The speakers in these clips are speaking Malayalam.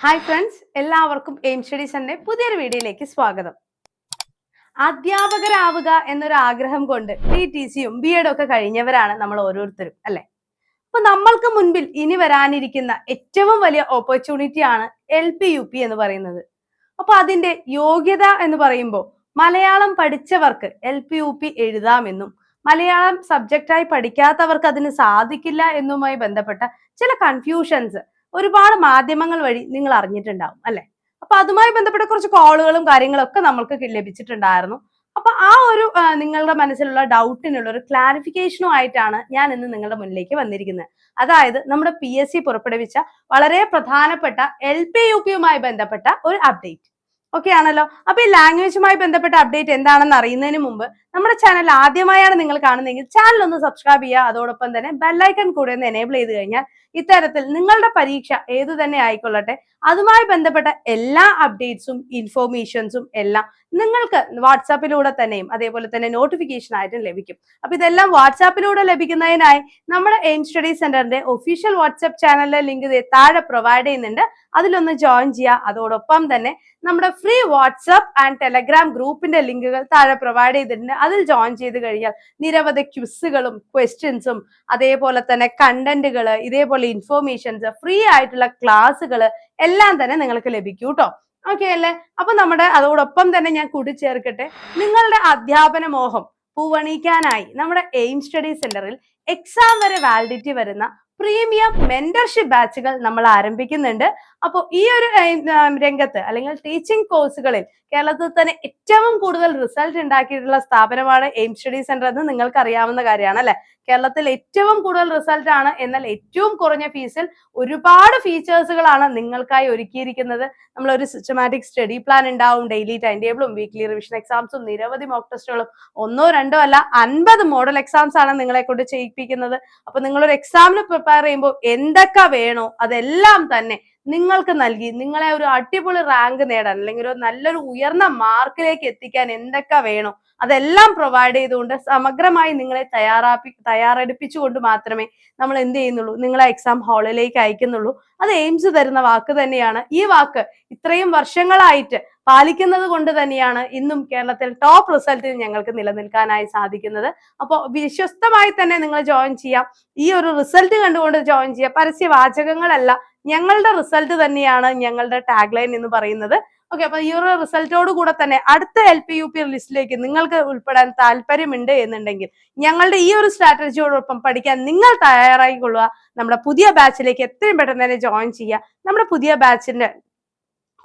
ഹായ് ഫ്രണ്ട്സ് എല്ലാവർക്കും എയിം സ്റ്റഡീസിന്റെ പുതിയൊരു വീഡിയോയിലേക്ക് സ്വാഗതം. അധ്യാപകരാവുക എന്നൊരു ആഗ്രഹം കൊണ്ട് ടി ടി സിയും ബി എഡും ഒക്കെ കഴിഞ്ഞവരാണ് നമ്മൾ ഓരോരുത്തരും അല്ലെ? അപ്പൊ നമ്മൾക്ക് മുൻപിൽ ഇനി വരാനിരിക്കുന്ന ഏറ്റവും വലിയ ഓപ്പർച്യൂണിറ്റി ആണ് എൽ പി യു പി എന്ന് പറയുന്നത്. അപ്പൊ അതിന്റെ യോഗ്യത എന്ന് പറയുമ്പോൾ മലയാളം പഠിച്ചവർക്ക് എൽ പി യു പി എഴുതാമെന്നും മലയാളം സബ്ജക്റ്റായി പഠിക്കാത്തവർക്ക് അതിന് സാധിക്കില്ല എന്നുമായി ബന്ധപ്പെട്ട ചില കൺഫ്യൂഷൻസ് ഒരുപാട് മാധ്യമങ്ങൾ വഴി നിങ്ങൾ അറിഞ്ഞിട്ടുണ്ടാവും അല്ലെ? അപ്പൊ അതുമായി ബന്ധപ്പെട്ട കുറച്ച് കോളുകളും കാര്യങ്ങളും ഒക്കെ നമ്മൾക്ക് ലഭിച്ചിട്ടുണ്ടായിരുന്നു. അപ്പൊ ആ ഒരു നിങ്ങളുടെ മനസ്സിലുള്ള ഡൗട്ടിനുള്ള ഒരു ക്ലാരിഫിക്കേഷനും ആയിട്ടാണ് ഞാൻ ഇന്ന് നിങ്ങളുടെ മുന്നിലേക്ക് വന്നിരിക്കുന്നത്. അതായത് നമ്മുടെ പി എസ് സി പുറപ്പെടുവിച്ച വളരെ പ്രധാനപ്പെട്ട എൽ പി യു പിയുമായി ബന്ധപ്പെട്ട ഒരു അപ്ഡേറ്റ് ഓക്കെ ആണല്ലോ അപ്പൊ ഈ ലാംഗ്വേജുമായി ബന്ധപ്പെട്ട അപ്ഡേറ്റ് എന്താണെന്ന് അറിയുന്നതിന് മുമ്പ് നമ്മുടെ ചാനൽ ആദ്യമായാണ് നിങ്ങൾ കാണുന്നതെങ്കിൽ ചാനൽ ഒന്ന് സബ്സ്ക്രൈബ് ചെയ്യുക. അതോടൊപ്പം തന്നെ ബെല്ലൈക്കൺ കൂടെ ഒന്ന് എനേബിൾ ചെയ്ത് കഴിഞ്ഞാൽ ഇത്തരത്തിൽ നിങ്ങളുടെ പരീക്ഷ ഏതു തന്നെ ആയിക്കൊള്ളട്ടെ. അതുമായി ബന്ധപ്പെട്ട എല്ലാ അപ്ഡേറ്റ്സും ഇൻഫോർമേഷൻസും എല്ലാം നിങ്ങൾക്ക് വാട്സാപ്പിലൂടെ തന്നെയും അതേപോലെ തന്നെ നോട്ടിഫിക്കേഷൻ ആയിട്ടും ലഭിക്കും. അപ്പൊ ഇതെല്ലാം വാട്സാപ്പിലൂടെ ലഭിക്കുന്നതിനായി നമ്മുടെ എയിം സ്റ്റഡി സെന്ററിന്റെ ഒഫീഷ്യൽ വാട്സാപ്പ് ചാനലിലെ ലിങ്ക് താഴെ പ്രൊവൈഡ് ചെയ്യുന്നുണ്ട്. അതിലൊന്ന് ജോയിൻ ചെയ്യുക. അതോടൊപ്പം തന്നെ നമ്മുടെ ഫ്രീ വാട്സ്ആപ്പ് ആൻഡ് ടെലഗ്രാം ഗ്രൂപ്പിന്റെ ലിങ്കുകൾ താഴെ പ്രൊവൈഡ് ചെയ്തിട്ടുണ്ട്. അതിൽ ജോയിൻ ചെയ്ത് കഴിഞ്ഞാൽ നിരവധി ക്വിസുകളും ക്വസ്റ്റ്യൻസും അതേപോലെ തന്നെ കണ്ടന്റുകൾ ഇതേപോലെ ഇൻഫോർമേഷൻസ് ഫ്രീ ആയിട്ടുള്ള ക്ലാസ്സുകൾ എല്ലാം തന്നെ നിങ്ങൾക്ക് ലഭിക്കും കേട്ടോ. ഓക്കെ അല്ലേ? അപ്പൊ നമ്മുടെ അതോടൊപ്പം തന്നെ ഞാൻ കൂട്ടിച്ചേർക്കട്ടെ. നിങ്ങളുടെ അധ്യാപന മോഹം പൂവണിക്കാനായി നമ്മുടെ എയിം സ്റ്റഡി സെന്ററിൽ എക്സാം വരെ വാലിഡിറ്റി വരുന്ന പ്രീമിയം മെന്റർഷിപ്പ് ബാച്ചുകൾ നമ്മൾ ആരംഭിക്കുന്നുണ്ട്. അപ്പോൾ ഈ ഒരു രംഗത്ത് അല്ലെങ്കിൽ ടീച്ചിങ് കോഴ്സുകളിൽ കേരളത്തിൽ തന്നെ ഏറ്റവും കൂടുതൽ റിസൾട്ട് ഉണ്ടാക്കിയിട്ടുള്ള സ്ഥാപനമാണ് എയിം സ്റ്റഡി സെന്റർ എന്ന് നിങ്ങൾക്ക് അറിയാവുന്ന കാര്യമാണ് അല്ലെ? കേരളത്തിൽ ഏറ്റവും കൂടുതൽ റിസൾട്ട് ആണ്. എന്നാൽ ഏറ്റവും കുറഞ്ഞ ഫീസിൽ ഒരുപാട് ഫീച്ചേഴ്സുകളാണ് നിങ്ങൾക്കായി ഒരുക്കിയിരിക്കുന്നത്. നമ്മൾ ഒരു സിസ്റ്റമാറ്റിക് സ്റ്റഡി പ്ലാൻ ഉണ്ടാവും. ഡെയിലി ടൈം ടേബിളും വീക്ക്ലി റിവിഷൻ എക്സാംസും നിരവധി മോക്ക് ടെസ്റ്റുകളും ഒന്നോ രണ്ടോ അല്ല അൻപത് മോഡൽ എക്സാംസ് ആണ് നിങ്ങളെ കൊണ്ട് ചെയ്യിപ്പിക്കുന്നത്. അപ്പൊ നിങ്ങളൊരു എക്സാമിന് പ്രിപ്പയർ ചെയ്യുമ്പോൾ എന്തൊക്കെ വേണോ അതെല്ലാം തന്നെ നിങ്ങൾക്ക് നൽകി നിങ്ങളെ ഒരു അടിപൊളി റാങ്ക് നേടാൻ അല്ലെങ്കിൽ ഒരു നല്ലൊരു ഉയർന്ന മാർക്കിലേക്ക് എത്തിക്കാൻ എന്തൊക്കെ വേണോ അതെല്ലാം പ്രൊവൈഡ് ചെയ്തുകൊണ്ട് സമഗ്രമായി നിങ്ങളെ തയ്യാറാപ്പി തയ്യാറെടുപ്പിച്ചുകൊണ്ട് മാത്രമേ നമ്മൾ എന്ത് ചെയ്യുന്നുള്ളൂ നിങ്ങളെ എക്സാം ഹാളിലേക്ക് അയക്കുന്നുള്ളൂ. അത് എയിംസ് തരുന്ന വാക്ക് തന്നെയാണ്. ഈ വാക്ക് ഇത്രയും വർഷങ്ങളായിട്ട് പാലിക്കുന്നത് കൊണ്ട് തന്നെയാണ് ഇന്നും കേരളത്തിൽ ടോപ്പ് റിസൾട്ടിൽ ഞങ്ങൾക്ക് നിലനിൽക്കാനായി സാധിക്കുന്നത്. അപ്പോൾ വിശ്വസ്തമായി തന്നെ നിങ്ങൾ ജോയിൻ ചെയ്യാം. ഈ ഒരു റിസൾട്ട് കണ്ടുകൊണ്ട് ജോയിൻ ചെയ്യാം. പരസ്യവാചകങ്ങളല്ല ഞങ്ങളുടെ റിസൾട്ട് തന്നെയാണ് ഞങ്ങളുടെ ടാഗ് ലൈൻ എന്ന് പറയുന്നത്. ഓക്കെ അപ്പൊ ഈ ഒരു റിസൾട്ടോട് കൂടെ തന്നെ അടുത്ത എൽ പി യു പി ലിസ്റ്റിലേക്ക് നിങ്ങൾക്ക് ഉൾപ്പെടാൻ താല്പര്യമുണ്ട് എന്നുണ്ടെങ്കിൽ ഞങ്ങളുടെ ഈ ഒരു സ്ട്രാറ്റജിയോടൊപ്പം പഠിക്കാൻ നിങ്ങൾ തയ്യാറായിക്കൊള്ളുക നമ്മുടെ പുതിയ ബാച്ചിലേക്ക് എത്രയും പെട്ടെന്ന് തന്നെ ജോയിൻ ചെയ്യുക. നമ്മുടെ പുതിയ ബാച്ചിന്റെ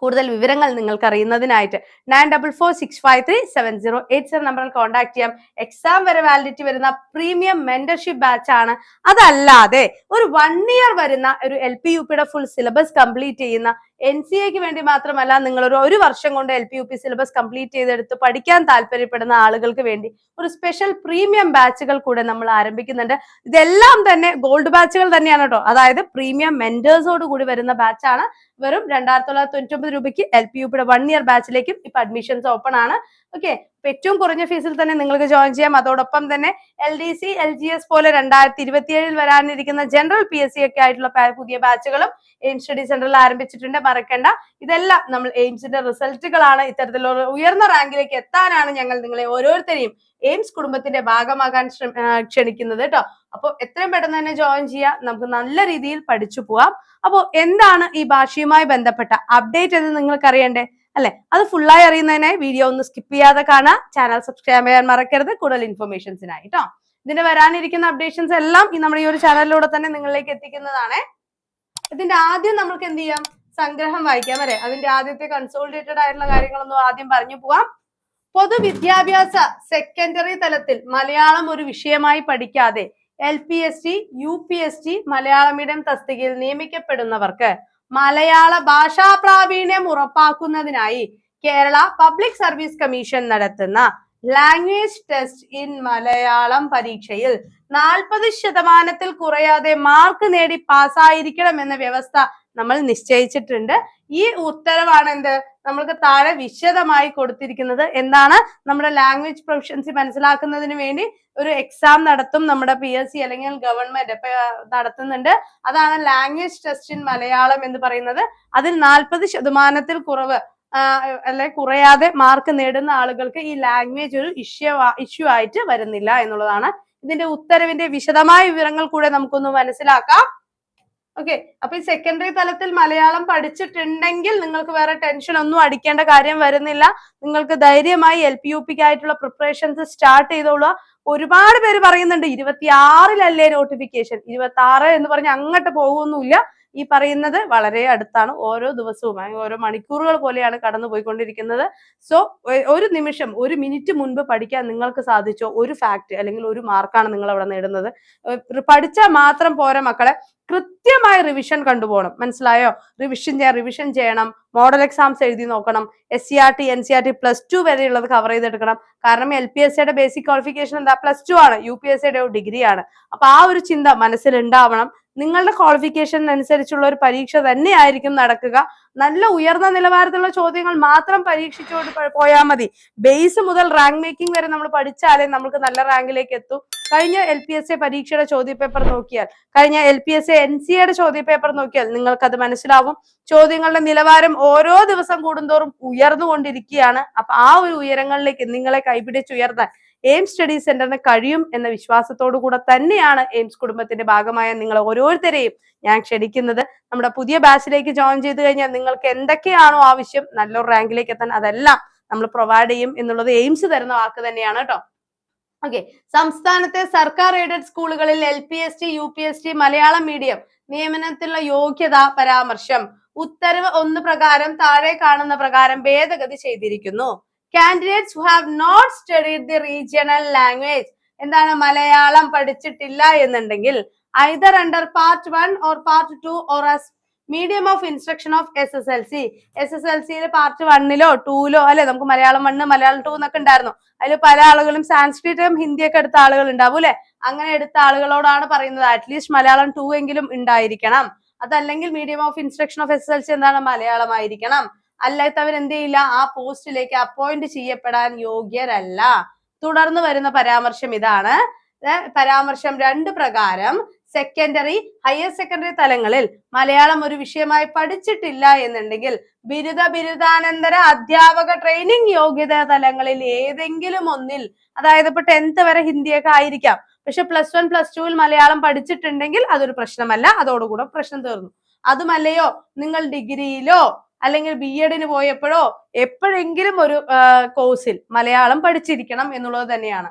കൂടുതൽ വിവരങ്ങൾ നിങ്ങൾക്ക് അറിയുന്നതിനായിട്ട് nine double four six five three seven zero eight seven നമ്പറിൽ കോൺടാക്ട് ചെയ്യാം. എക്സാം വരെ വാലിഡിറ്റി വരുന്ന പ്രീമിയം മെന്റർഷിപ്പ് ബാച്ച് ആണ്. അതല്ലാതെ ഒരു വൺ ഇയർ വരുന്ന ഒരു എൽ പി യു പിയുടെ ഫുൾ സിലബസ് കംപ്ലീറ്റ് ചെയ്യുന്ന എൻ സി എക്ക് വേണ്ടി മാത്രമല്ല നിങ്ങൾ ഒരു ഒരു വർഷം കൊണ്ട് L P U P syllabus complete ചെയ്തെടുത്ത് പഠിക്കാൻ താല്പര്യപ്പെടുന്ന ആളുകൾക്ക് വേണ്ടി ഒരു സ്പെഷ്യൽ പ്രീമിയം ബാച്ചുകൾ കൂടെ നമ്മൾ ആരംഭിക്കുന്നുണ്ട്. ഇതെല്ലാം തന്നെ ഗോൾഡ് ബാച്ചുകൾ തന്നെയാണ് കേട്ടോ. അതായത് പ്രീമിയം മെന്റേഴ്സോട് കൂടി വരുന്ന ബാച്ചാണ് വെറും രണ്ടായിരത്തി തൊള്ളായിരത്തി തൊണ്ണൂറ്റി രൂപയ്ക്ക് എൽ പി യു പിയുടെ വൺ ഇയർ ബാച്ചിലേക്കും ഇപ്പൊ അഡ്മിഷൻസ് ഓപ്പൺ ആണ്. ഓക്കെ ഏറ്റവും കുറഞ്ഞ ഫീസിൽ തന്നെ നിങ്ങൾക്ക് ജോയിൻ ചെയ്യാം. അതോടൊപ്പം തന്നെ L D C L G S പോലെ രണ്ടായിരത്തി ഇരുപത്തിയേഴിൽ വരാനിരിക്കുന്ന ജനറൽ പി എസ് സി ഒക്കെ ആയിട്ടുള്ള പുതിയ ബാച്ചുകളും എയിം സ്റ്റഡി സെന്ററിൽ ആരംഭിച്ചിട്ടുണ്ട്. മറക്കണ്ട. ഇതെല്ലാം നമ്മൾ എയിംസിന്റെ റിസൾട്ടുകളാണ് ഇത്തരത്തിലുള്ള ഉയർന്ന റാങ്കിലേക്ക് എത്താനാണ് ഞങ്ങൾ നിങ്ങളെ ഓരോരുത്തരെയും എയിംസ് കുടുംബത്തിന്റെ ഭാഗമാകാൻ ക്ഷണിക്കുന്നത് കേട്ടോ അപ്പോൾ എത്രയും പെട്ടെന്ന് തന്നെ ജോയിൻ ചെയ്യാം. നമുക്ക് നല്ല രീതിയിൽ പഠിച്ചു പോവാം. അപ്പോൾ എന്താണ് ഈ ഭാഷയുമായി ബന്ധപ്പെട്ട അപ്ഡേറ്റ് എന്ന് നിങ്ങൾക്ക് അറിയണ്ടേ അല്ലെ? അത് ഫുള്ളായി അറിയുന്നതിനായി വീഡിയോ ഒന്ന് സ്കിപ്പ് ചെയ്യാതെ കാണാം ചാനൽ സബ്സ്ക്രൈബ് ചെയ്യാൻ മറക്കരുത്. കൂടുതൽ ഇൻഫർമേഷൻസിനായി കേട്ടോ ഇതിന്റെ വരാനിരിക്കുന്ന അപ്ഡേഷൻസ് എല്ലാം ഈ നമ്മുടെ ഈ ഒരു ചാനലിലൂടെ തന്നെ നിങ്ങളിലേക്ക് എത്തിക്കുന്നതാണ്. ഇതിന്റെ ആദ്യം നമ്മൾക്ക് എന്ത് ചെയ്യാം? സംഗ്രഹം വായിക്കാം അല്ലെ? അതിന്റെ ആദ്യത്തെ കൺസോളിഡേറ്റഡ് ആയിട്ടുള്ള കാര്യങ്ങളൊന്നും ആദ്യം പറഞ്ഞു പോവാം. പൊതുവിദ്യാഭ്യാസ സെക്കൻഡറി തലത്തിൽ മലയാളം ഒരു വിഷയമായി പഠിക്കാതെ L P S T U P S T Malayalam medium തസ്തികയിൽ നിയമിക്കപ്പെടുന്നവർക്ക് മലയാള ഭാഷാ പ്രാവീണ്യം ഉറപ്പാക്കുന്നതിനായി കേരള പബ്ലിക് സർവീസ് കമ്മീഷൻ നടത്തുന്ന ലാംഗ്വേജ് ടെസ്റ്റ് ഇൻ മലയാളം പരീക്ഷയിൽ നാൽപ്പത് ശതമാനത്തിൽ കുറയാതെ മാർക്ക് നേടി പാസ്സായിരിക്കണം എന്ന വ്യവസ്ഥ നമ്മൾ നിശ്ചയിച്ചിട്ടുണ്ട്. ഈ ഉത്തരവാണ് എന്ത് നമ്മൾക്ക് താഴെ വിശദമായി കൊടുത്തിരിക്കുന്നത് എന്താണ്? നമ്മുടെ ലാംഗ്വേജ് പ്രൊഫഷൻസി മനസ്സിലാക്കുന്നതിന് വേണ്ടി ഒരു എക്സാം നടത്തും നമ്മുടെ പി എസ് സി അല്ലെങ്കിൽ ഗവൺമെന്റ് നടത്തുന്നുണ്ട്. അതാണ് ലാംഗ്വേജ് ടെസ്റ്റ് ഇൻ മലയാളം എന്ന് പറയുന്നത്. അതിൽ നാൽപ്പത് ശതമാനത്തിൽ കുറവ് അല്ലെ കുറയാതെ മാർക്ക് നേടുന്ന ആളുകൾക്ക് ഈ ലാംഗ്വേജ് ഒരു ഇഷ്യൂ ഇഷ്യൂ ആയിട്ട് വരുന്നില്ല എന്നുള്ളതാണ്. ഇതിന്റെ ഉത്തരവിന്റെ വിശദമായ വിവരങ്ങൾ കൂടെ നമുക്കൊന്ന് മനസ്സിലാക്കാം. ഓക്കെ അപ്പൊ ഈ സെക്കൻഡറി തലത്തിൽ മലയാളം പഠിച്ചിട്ടുണ്ടെങ്കിൽ നിങ്ങൾക്ക് വേറെ ടെൻഷൻ ഒന്നും അടിക്കേണ്ട കാര്യം വരുന്നില്ല. നിങ്ങൾക്ക് ധൈര്യമായി എൽ പി യു പിക്ക് ആയിട്ടുള്ള പ്രിപ്പറേഷൻസ് സ്റ്റാർട്ട് ചെയ്തോളുക. ഒരുപാട് പേര് പറയുന്നുണ്ട് ഇരുപത്തിയാറിലല്ലേ നോട്ടിഫിക്കേഷൻ ഇരുപത്തി ആറ് എന്ന് പറഞ്ഞ് അങ്ങോട്ട് പോകുമൊന്നുമില്ല ഈ പറയുന്നത് വളരെ അടുത്താണ്. ഓരോ ദിവസവും ഓരോ മണിക്കൂറുകൾ പോലെയാണ് കടന്നു പോയിക്കൊണ്ടിരിക്കുന്നത് സോ ഒരു നിമിഷം ഒരു മിനിറ്റ് മുൻപ് പഠിക്കാൻ നിങ്ങൾക്ക് സാധിച്ചോ? ഒരു ഫാക്ട് അല്ലെങ്കിൽ ഒരു മാർക്കാണ് നിങ്ങൾ അവിടെ നേടുന്നത്. പഠിച്ചാൽ മാത്രം പോരാ മക്കളെ. കൃത്യമായ റിവിഷൻ കണ്ടുപോകണം. മനസ്സിലായോ? റിവിഷൻ ചെയ്യാൻ റിവിഷൻ ചെയ്യണം. മോഡൽ എക്സാംസ് എഴുതി നോക്കണം. S C R T N C R T plus two വരെയുള്ളത് cover ചെയ്തെടുക്കണം. കാരണം എൽ പി എസ് സിയുടെ ബേസിക് ക്വാളിഫിക്കേഷൻ എന്താ? പ്ലസ് ടു ആണ്. യു പി എസ് സിയുടെ ഡിഗ്രി ആണ്. അപ്പൊ ആ ഒരു ചിന്ത മനസ്സിൽ ഉണ്ടാവണം നിങ്ങളുടെ ക്വാളിഫിക്കേഷൻ അനുസരിച്ചുള്ള ഒരു പരീക്ഷ തന്നെ ആയിരിക്കും നടക്കുക. നല്ല ഉയർന്ന നിലവാരത്തിലുള്ള ചോദ്യങ്ങൾ മാത്രം പരീക്ഷിച്ചുകൊണ്ട് പോയാൽ മതി. ബേസ് മുതൽ റാങ്ക് മേക്കിംഗ് വരെ നമ്മൾ പഠിച്ചാലേ നമുക്ക് നല്ല റാങ്കിലേക്ക് എത്തൂ. കഴിഞ്ഞ എൽ പി എസ് എ പരീക്ഷയുടെ ചോദ്യപേപ്പർ നോക്കിയാൽ കഴിഞ്ഞ L P S A N C എയുടെ ചോദ്യപേപ്പർ നോക്കിയാൽ നിങ്ങൾക്കത് മനസ്സിലാവും. ചോദ്യങ്ങളുടെ നിലവാരം ഓരോ ദിവസം കൂടുന്തോറും ഉയർന്നുകൊണ്ടിരിക്കുകയാണ്. അപ്പൊ ആ ഒരു ഉയരങ്ങളിലേക്ക് നിങ്ങളെ കൈപിടിച്ചുയർത്താൻ എയിംസ് സ്റ്റഡി സെന്ററിന് കഴിയും എന്ന വിശ്വാസത്തോടു കൂടെ തന്നെയാണ് എയിംസ് കുടുംബത്തിന്റെ ഭാഗമായ നിങ്ങൾ ഓരോരുത്തരെയും ഞാൻ ക്ഷണിക്കുന്നത്. നമ്മുടെ പുതിയ ബാച്ചിലേക്ക് ജോയിൻ ചെയ്ത് കഴിഞ്ഞാൽ നിങ്ങൾക്ക് എന്തൊക്കെയാണോ ആവശ്യം നല്ലൊരു റാങ്കിലേക്ക് എത്താൻ അതെല്ലാം നമ്മൾ പ്രൊവൈഡ് ചെയ്യും എന്നുള്ളത് എയിംസ് തരുന്ന വാക്ക് തന്നെയാണ് കേട്ടോ. ഓക്കെ. സംസ്ഥാനത്തെ സർക്കാർ എയ്ഡഡ് സ്കൂളുകളിൽ L P S T U P S T Malayalam medium നിയമനത്തിലുള്ള യോഗ്യതാ പരാമർശം. ഉത്തരവ് ഒന്ന് പ്രകാരം താഴെ കാണുന്ന പ്രകാരം ഭേദഗതി ചെയ്തിരിക്കുന്നു. Candidates who have not studied the regional language എന്താണ് മലയാളം പഠിച്ചിട്ടില്ല എന്നുണ്ടെങ്കിൽ either under part one or part two or as medium of instruction of S S L C S S L സിയിൽ പാർട്ട് വണ്ണിലോ ടൂലോ അല്ലെ? നമുക്ക് മലയാളം വണ്ണ് മലയാളം ടു എന്നൊക്കെ ഉണ്ടായിരുന്നു. അതിൽ പല ആളുകളും സാൻസ്ക്രിറ്റും ഹിന്ദിയൊക്കെ എടുത്ത ആളുകൾ ഉണ്ടാവും അല്ലെ? അങ്ങനെ എടുത്ത ആളുകളോടാണ് പറയുന്നത്. അറ്റ്ലീസ്റ്റ് മലയാളം ടു എങ്കിലും ഉണ്ടായിരിക്കണം. അതല്ലെങ്കിൽ medium of instruction of S L C എന്താണ്? മലയാളമായിരിക്കണം. അല്ലാത്തവർ എന്ത് ചെയ്യില്ല ആ പോസ്റ്റിലേക്ക് അപ്പോയിന്റ് ചെയ്യപ്പെടാൻ യോഗ്യരല്ല. തുടർന്ന് വരുന്ന പരാമർശം ഇതാണ്. പരാമർശം രണ്ട് പ്രകാരം സെക്കൻഡറി ഹയർ സെക്കൻഡറി തലങ്ങളിൽ മലയാളം ഒരു വിഷയമായി പഠിച്ചിട്ടില്ല എന്നുണ്ടെങ്കിൽ ബിരുദ ബിരുദാനന്തര അധ്യാപക ട്രെയിനിങ് യോഗ്യത തലങ്ങളിൽ ഏതെങ്കിലും ഒന്നിൽ അതായത് ഇപ്പൊ ടെൻത്ത് വരെ ഹിന്ദിയൊക്കെ ആയിരിക്കാം. പക്ഷെ പ്ലസ് വൺ പ്ലസ് ടുവിൽ മലയാളം പഠിച്ചിട്ടുണ്ടെങ്കിൽ അതൊരു പ്രശ്നമല്ല. അതോടുകൂടെ പ്രശ്നം തീർന്നു. അതുമല്ലയോ? നിങ്ങൾ ഡിഗ്രിയിലോ അല്ലെങ്കിൽ ബി എഡിന് പോയപ്പോഴോ എപ്പോഴെങ്കിലും ഒരു കോഴ്സിൽ മലയാളം പഠിച്ചിരിക്കണം എന്നുള്ളത് തന്നെയാണ്.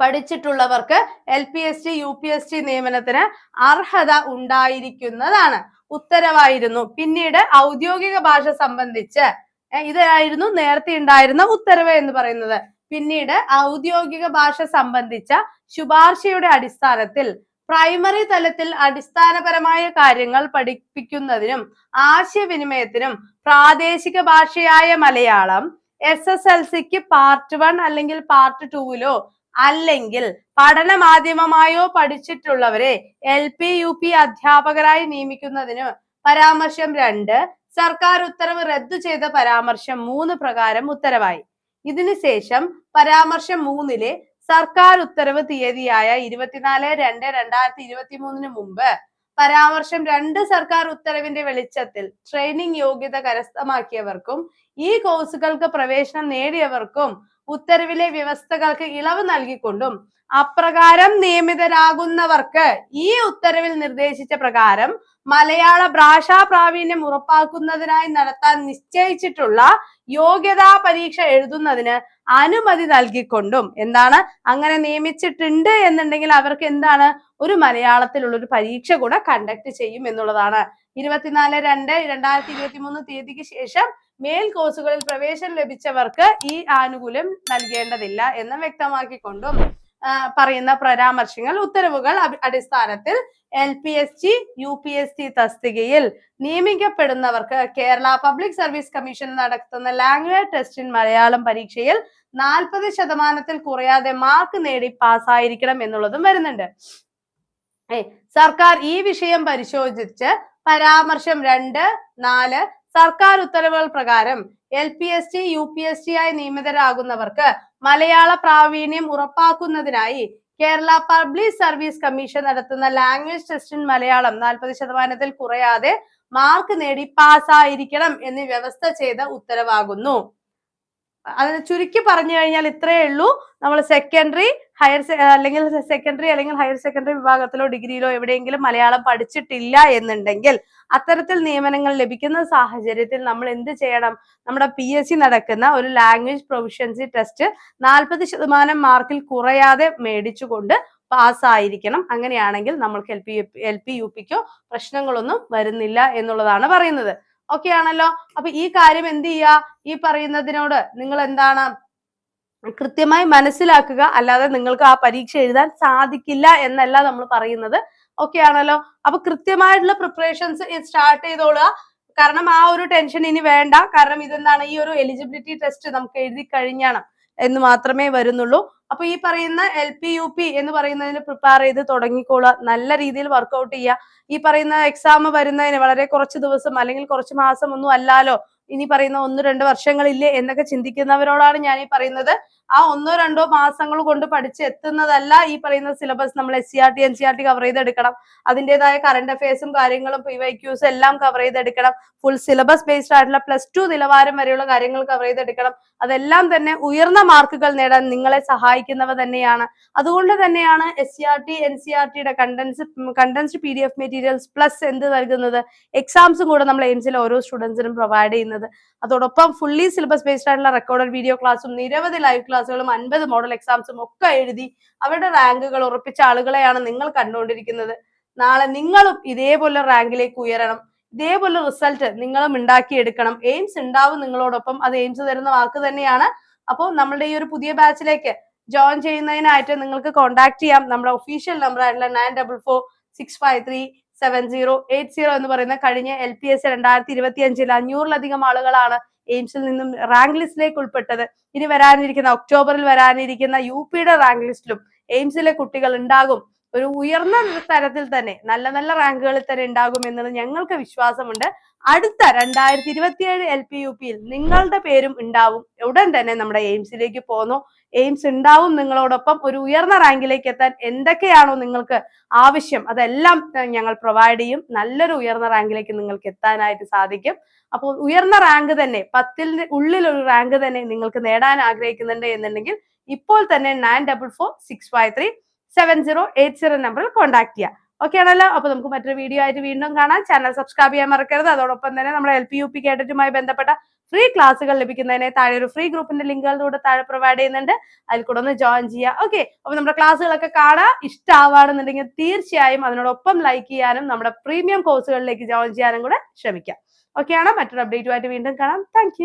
പഠിച്ചിട്ടുള്ളവർക്ക് L P S T U P S T നിയമനത്തിന് അർഹത ഉണ്ടായിരിക്കുന്നതാണ്. ഉത്തരവായിരുന്നു. പിന്നീട് ഔദ്യോഗിക ഭാഷ സംബന്ധിച്ച് ഇതായിരുന്നു നേരത്തെ ഉണ്ടായിരുന്ന ഉത്തരവ് എന്ന് പറയുന്നത്. പിന്നീട് ഔദ്യോഗിക ഭാഷ സംബന്ധിച്ച ശുപാർശയുടെ അടിസ്ഥാനത്തിൽ പ്രൈമറി തലത്തിൽ അടിസ്ഥാനപരമായ കാര്യങ്ങൾ പഠിപ്പിക്കുന്നതിനും ആശയവിനിമയത്തിനും പ്രാദേശിക ഭാഷയായ മലയാളം എസ് എസ് എൽ സിക്ക് പാർട്ട് വൺ അല്ലെങ്കിൽ പാർട്ട് ടുവിലോ അല്ലെങ്കിൽ പഠന മാധ്യമമായോ പഠിച്ചിട്ടുള്ളവരെ എൽ പി യു പി അധ്യാപകരായി നിയമിക്കുന്നതിന് പരാമർശം രണ്ട് സർക്കാർ ഉത്തരവ് റദ്ദു ചെയ്ത പരാമർശം മൂന്ന് പ്രകാരം ഉത്തരവായി. ഇതിനുശേഷം പരാമർശം മൂന്നിലെ സർക്കാർ ഉത്തരവ് തീയതിയായ ഇരുപത്തിനാല് രണ്ട് രണ്ടായിരത്തി ഇരുപത്തി മൂന്നിന് മുമ്പ് പരാമർശം രണ്ട് സർക്കാർ ഉത്തരവിന്റെ വെളിച്ചത്തിൽ ട്രെയിനിങ് യോഗ്യത കരസ്ഥമാക്കിയവർക്കും ഈ കോഴ്സുകൾക്ക് പ്രവേശനം നേടിയവർക്കും ഉത്തരവിലെ വ്യവസ്ഥകൾക്ക് ഇളവ് നൽകിക്കൊണ്ടും അപ്രകാരം നിയമിതരാകുന്നവർക്ക് ഈ ഉത്തരവിൽ നിർദ്ദേശിച്ച പ്രകാരം മലയാള ഭാഷാ പ്രാവീണ്യം ഉറപ്പാക്കുന്നതിനായി നടത്താൻ നിശ്ചയിച്ചിട്ടുള്ള യോഗ്യതാ പരീക്ഷ എഴുതുന്നതിന് അനുമതി നൽകിക്കൊണ്ടും എന്താണ് അങ്ങനെ നിയമിച്ചിട്ടുണ്ട് എന്നുണ്ടെങ്കിൽ അവർക്ക് എന്താണ് ഒരു മലയാളത്തിലുള്ള ഒരു പരീക്ഷ കൂടെ കണ്ടക്ട് ചെയ്യും എന്നുള്ളതാണ്. ഇരുപത്തിനാല് രണ്ട് രണ്ടായിരത്തി ഇരുപത്തി മൂന്ന് തീയതിക്ക് ശേഷം മേൽ കോഴ്സുകളിൽ പ്രവേശനം ലഭിച്ചവർക്ക് ഈ ആനുകൂല്യം നൽകേണ്ടതില്ല എന്ന് വ്യക്തമാക്കിക്കൊണ്ടും പറയുന്ന പരാമർശങ്ങൾ ഉത്തരവുകൾ അടിസ്ഥാനത്തിൽ L P S T U P S T തസ്തികയിൽ നിയമിക്കപ്പെടുന്നവർക്ക് കേരള പബ്ലിക് സർവീസ് കമ്മീഷൻ നടത്തുന്ന ലാംഗ്വേജ് ടെസ്റ്റിൻ മലയാളം പരീക്ഷയിൽ നാൽപ്പത് ശതമാനത്തിൽ കുറയാതെ മാർക്ക് നേടി പാസ്സായിരിക്കണം എന്നുള്ളതും വരുന്നുണ്ട്. സർക്കാർ ഈ വിഷയം പരിശോധിച്ച് പരാമർശം രണ്ട് നാല് സർക്കാർ ഉത്തരവുകൾ പ്രകാരം L P S T U P S T ആയി നിയമിതരാകുന്നവർക്ക് മലയാള പ്രാവീണ്യം ഉറപ്പാക്കുന്നതിനായി കേരള പബ്ലിക് സർവീസ് കമ്മീഷൻ നടത്തുന്ന ലാംഗ്വേജ് ടെസ്റ്റിൻ മലയാളം നാൽപ്പത് ശതമാനത്തിൽ കുറയാതെ മാർക്ക് നേടി പാസ്സായിരിക്കണം എന്ന് വ്യവസ്ഥ ചെയ്ത ഉത്തരവാകുന്നു. അതിന് ചുരുക്കി പറഞ്ഞു കഴിഞ്ഞാൽ ഇത്രയേ ഉള്ളൂ. നമ്മൾ സെക്കൻഡറി ഹയർ അല്ലെങ്കിൽ സെക്കൻഡറി അല്ലെങ്കിൽ ഹയർ സെക്കൻഡറി വിഭാഗത്തിലോ ഡിഗ്രിയിലോ എവിടെയെങ്കിലും മലയാളം പഠിച്ചിട്ടില്ല എന്നുണ്ടെങ്കിൽ അത്തരത്തിൽ നിയമനങ്ങൾ ലഭിക്കുന്ന സാഹചര്യത്തിൽ നമ്മൾ എന്ത് ചെയ്യണം? നമ്മുടെ പി എസ് സി നടക്കുന്ന ഒരു ലാംഗ്വേജ് പ്രൊവിഷ്യൻസി ടെസ്റ്റ് നാൽപ്പത് ശതമാനം മാർക്കിൽ കുറയാതെ മേടിച്ചുകൊണ്ട് പാസ്സായിരിക്കണം അങ്ങനെയാണെങ്കിൽ നമ്മൾക്ക് L P L P U പിക്കോ പ്രശ്നങ്ങളൊന്നും വരുന്നില്ല എന്നുള്ളതാണ് പറയുന്നത്. ഓക്കെ ആണല്ലോ അപ്പൊ ഈ കാര്യം എന്ത് ചെയ്യുക ഈ പറയുന്നതിനോട് നിങ്ങൾ എന്താണ് കൃത്യമായി മനസ്സിലാക്കുക. അല്ലാതെ നിങ്ങൾക്ക് ആ പരീക്ഷ എഴുതാൻ സാധിക്കില്ല എന്നല്ല നമ്മൾ പറയുന്നത്. ഓക്കെ ആണല്ലോ അപ്പൊ കൃത്യമായിട്ടുള്ള പ്രിപ്പറേഷൻസ് സ്റ്റാർട്ട് ചെയ്തോളുക. കാരണം ആ ഒരു ടെൻഷൻ ഇനി വേണ്ട. കാരണം ഇതെന്താണ്? ഈ ഒരു എലിജിബിലിറ്റി ടെസ്റ്റ് നമുക്ക് എഴുതി കഴിഞ്ഞാണ് എന്ന് മാത്രമേ വരുന്നുള്ളൂ. അപ്പൊ ഈ പറയുന്ന എൽ പി യു പി എന്ന് പറയുന്നതിന് പ്രിപ്പയർ ചെയ്ത് തുടങ്ങിക്കോളുക. നല്ല രീതിയിൽ വർക്ക്ഔട്ട് ചെയ്യുക. ഈ പറയുന്ന എക്സാം വരുന്നതിന് വളരെ കുറച്ച് ദിവസം അല്ലെങ്കിൽ കുറച്ച് മാസം ഒന്നും അല്ലാലോ. ഇനി പറയുന്ന ഒന്ന് രണ്ട് വർഷങ്ങളില്ലേ എന്നൊക്കെ ചിന്തിക്കുന്നവരോടാണ് ഞാൻ ഈ പറയുന്നത്. ആ ഒന്നോ രണ്ടോ മാസങ്ങൾ കൊണ്ട് പഠിച്ച് എത്തുന്നതല്ല ഈ പറയുന്ന സിലബസ് നമ്മൾ S C R T N C R T cover ചെയ്തെടുക്കണം. അതിന്റെതായ കറണ്ട് അഫയേഴ്സും കാര്യങ്ങളും പി വൈ ക്യൂസ് എല്ലാം കവർ ചെയ്തെടുക്കണം. ഫുൾ സിലബസ് ബേസ്ഡ് ആയിട്ടുള്ള പ്ലസ് ടു നിലവാരം വരെയുള്ള കാര്യങ്ങൾ കവർ ചെയ്തെടുക്കണം. അതെല്ലാം തന്നെ ഉയർന്ന മാർക്കുകൾ നേടാൻ നിങ്ങളെ സഹായിക്കുന്നവ തന്നെയാണ്. അതുകൊണ്ട് തന്നെയാണ് S C R T N C R ടിയുടെ condense condensed P D F materials plus എന്ത് നൽകുന്നത്? എക്സാംസും കൂടെ നമ്മൾ എയിംസിലെ ഓരോ സ്റ്റുഡൻസിനും പ്രൊവൈഡ് ചെയ്യുന്നത്. അതോടൊപ്പം ഫുള്ളി സിലബസ് ബേസ്ഡ് ആയിട്ടുള്ള റെക്കോർഡഡ് വീഡിയോ ക്ലാസ്സും നിരവധി ലൈവ് ക്ലാസ്സുകളും അൻപത് മോഡൽ എക്സാംസും ഒക്കെ എഴുതി അവരുടെ റാങ്കുകൾ ഉറപ്പിച്ച ആളുകളെയാണ് നിങ്ങൾ കണ്ടുകൊണ്ടിരിക്കുന്നത്. നാളെ നിങ്ങളും ഇതേപോലെ റാങ്കിലേക്ക് ഉയരണം. ഇതേപോലെ റിസൾട്ട് നിങ്ങളും ഉണ്ടാക്കിയെടുക്കണം. എയിംസ് ഉണ്ടാവും നിങ്ങളോടൊപ്പം. അത് എയിംസ് തരുന്ന വാക്ക് തന്നെയാണ്. അപ്പോൾ നമ്മളുടെ ഈ ഒരു പുതിയ ബാച്ചിലേക്ക് ജോയിൻ ചെയ്യുന്നതിനായിട്ട് നിങ്ങൾക്ക് കോൺടാക്ട് ചെയ്യാം. നമ്മുടെ ഒഫീഷ്യൽ നമ്പർ ആയിട്ടുള്ള nine double four six five three seven zero eight zero എന്ന് പറയുന്ന കഴിഞ്ഞ എൽ പി എസ് രണ്ടായിരത്തി ഇരുപത്തി അഞ്ചിൽ അഞ്ഞൂറിലധികം ആളുകളാണ് എയിംസിൽ നിന്നും റാങ്ക് ലിസ്റ്റിലേക്ക് ഉൾപ്പെട്ടത്. ഇനി വരാനിരിക്കുന്ന ഒക്ടോബറിൽ വരാനിരിക്കുന്ന യു പിയുടെ റാങ്ക് ലിസ്റ്റിലും എയിംസിലെ കുട്ടികൾ ഉണ്ടാകും. ഒരു ഉയർന്ന തരത്തിൽ തന്നെ നല്ല നല്ല റാങ്കുകളിൽ തന്നെ ഉണ്ടാകും എന്നത് ഞങ്ങൾക്ക് വിശ്വാസമുണ്ട്. അടുത്ത രണ്ടായിരത്തി ഇരുപത്തിയേഴ് എൽ പി യു പിയിൽ നിങ്ങളുടെ പേരും ഉണ്ടാവും. ഉടൻ തന്നെ നമ്മുടെ എയിംസിലേക്ക് പോന്നു. എയിംസ് ഉണ്ടാവും നിങ്ങളോടൊപ്പം ഒരു ഉയർന്ന റാങ്കിലേക്ക് എത്താൻ എന്തൊക്കെയാണോ നിങ്ങൾക്ക് ആവശ്യം അതെല്ലാം ഞങ്ങൾ പ്രൊവൈഡ് ചെയ്യും. നല്ലൊരു ഉയർന്ന റാങ്കിലേക്ക് നിങ്ങൾക്ക് എത്താനായിട്ട് സാധിക്കും. അപ്പോൾ ഉയർന്ന റാങ്ക് തന്നെ പത്തിൽ ഉള്ളിൽ ഒരു റാങ്ക് തന്നെ നിങ്ങൾക്ക് നേടാൻ ആഗ്രഹിക്കുന്നുണ്ട് എന്നുണ്ടെങ്കിൽ ഇപ്പോൾ തന്നെ nine double four six five three seven zero eight zero നമ്പറിൽ കോൺടാക്ട് ചെയ്യാം. ഓക്കെ ആണല്ലോ. അപ്പൊ നമുക്ക് മറ്റൊരു വീഡിയോ ആയിട്ട് വീണ്ടും കാണാം. ചാനൽ സബ്സ്ക്രൈബ് ചെയ്യാൻ മറക്കരുത്. അതോടൊപ്പം തന്നെ നമ്മുടെ എൽ പി യു പി കേഡറ്റുമായി ബന്ധപ്പെട്ട ഫ്രീ ക്ലാസ്സുകൾ ലഭിക്കുന്നതിന് താഴെ ഒരു ഫ്രീ ഗ്രൂപ്പിന്റെ ലിങ്കുകളിലൂടെ താഴെ പ്രൊവൈഡ് ചെയ്യുന്നുണ്ട്. അതിൽ കൂടെ ഒന്ന് ജോയിൻ ചെയ്യുക ഓക്കെ അപ്പൊ നമ്മുടെ ക്ലാസ്സുകളൊക്കെ കാണാം. ഇഷ്ടമാവാണെന്നുണ്ടെങ്കിൽ തീർച്ചയായും അതിനോടൊപ്പം ലൈക്ക് ചെയ്യാനും നമ്മുടെ പ്രീമിയം കോഴ്സുകളിലേക്ക് ജോയിൻ ചെയ്യാനും കൂടെ ശ്രമിക്കാം. ആണോ? മറ്റൊരു അപ്ഡേറ്റുമായിട്ട് വീണ്ടും കാണാം. താങ്ക്